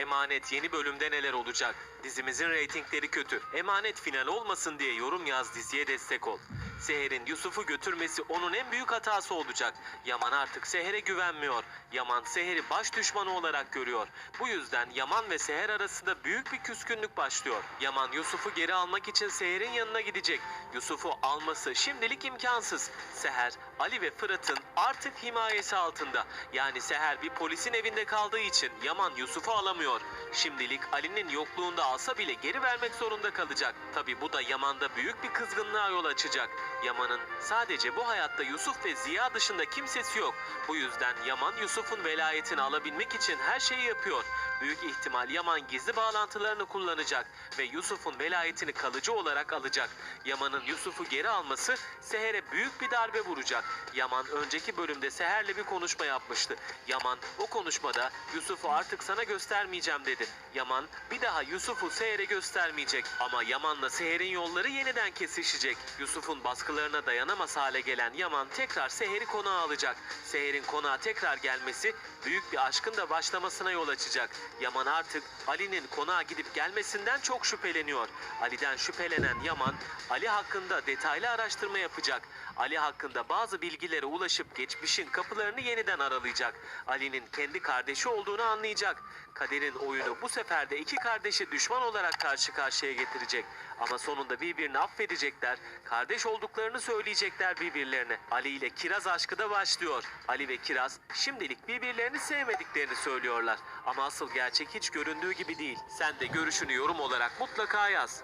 Emanet yeni bölümde neler olacak? Dizimizin reytingleri kötü. Emanet final olmasın diye yorum yaz diziye destek ol. Seher'in Yusuf'u götürmesi onun en büyük hatası olacak. Yaman artık Seher'e güvenmiyor. Yaman Seher'i baş düşmanı olarak görüyor. Bu yüzden Yaman ve Seher arasında büyük bir küskünlük başlıyor. Yaman Yusuf'u geri almak için Seher'in yanına gidecek. Yusuf'u alması şimdilik imkansız. Seher, Ali ve Fırat'ın artık himayesi altında. Yani Seher bir polisin evinde kaldığı için Yaman Yusuf'u alamıyor. Şimdilik Ali'nin yokluğunda alsa bile geri vermek zorunda kalacak. Tabi bu da Yaman'da büyük bir kızgınlığa yol açacak. Yaman'ın sadece bu hayatta Yusuf ve Ziya dışında kimsesi yok. Bu yüzden Yaman Yusuf'un velayetini alabilmek için her şeyi yapıyor. Büyük ihtimal Yaman gizli bağlantılarını kullanacak ve Yusuf'un velayetini kalıcı olarak alacak. Yaman'ın Yusuf'u geri alması Seher'e büyük bir darbe vuracak. Yaman önceki bölümde Seher'le bir konuşma yapmıştı. Yaman o konuşmada Yusuf'u artık sana göstermeyeceğim dedi. Yaman bir daha Yusuf'u Seher'e göstermeyecek. Ama Yaman'la Seher'in yolları yeniden kesişecek. Yusuf'un baskılarına dayanamaz hale gelen Yaman tekrar Seher'i konağa alacak. Seher'in konağa tekrar gelmesi büyük bir aşkın da başlamasına yol açacak. Yaman artık Ali'nin konağa gidip gelmesinden çok şüpheleniyor. Ali'den şüphelenen Yaman, Ali hakkında detaylı araştırma yapacak. Ali hakkında bazı bilgilere ulaşıp geçmişin kapılarını yeniden aralayacak. Ali'nin kendi kardeşi olduğunu anlayacak. Kader'in oyunu bu sefer de iki kardeşi düşman olarak karşı karşıya getirecek. Ama sonunda birbirini affedecekler, kardeş olduklarını söyleyecekler birbirlerine. Ali ile Kiraz aşkı da başlıyor. Ali ve Kiraz şimdilik birbirlerini sevmediklerini söylüyorlar. Ama asıl gerçek hiç göründüğü gibi değil. Sen de görüşünü yorum olarak mutlaka yaz.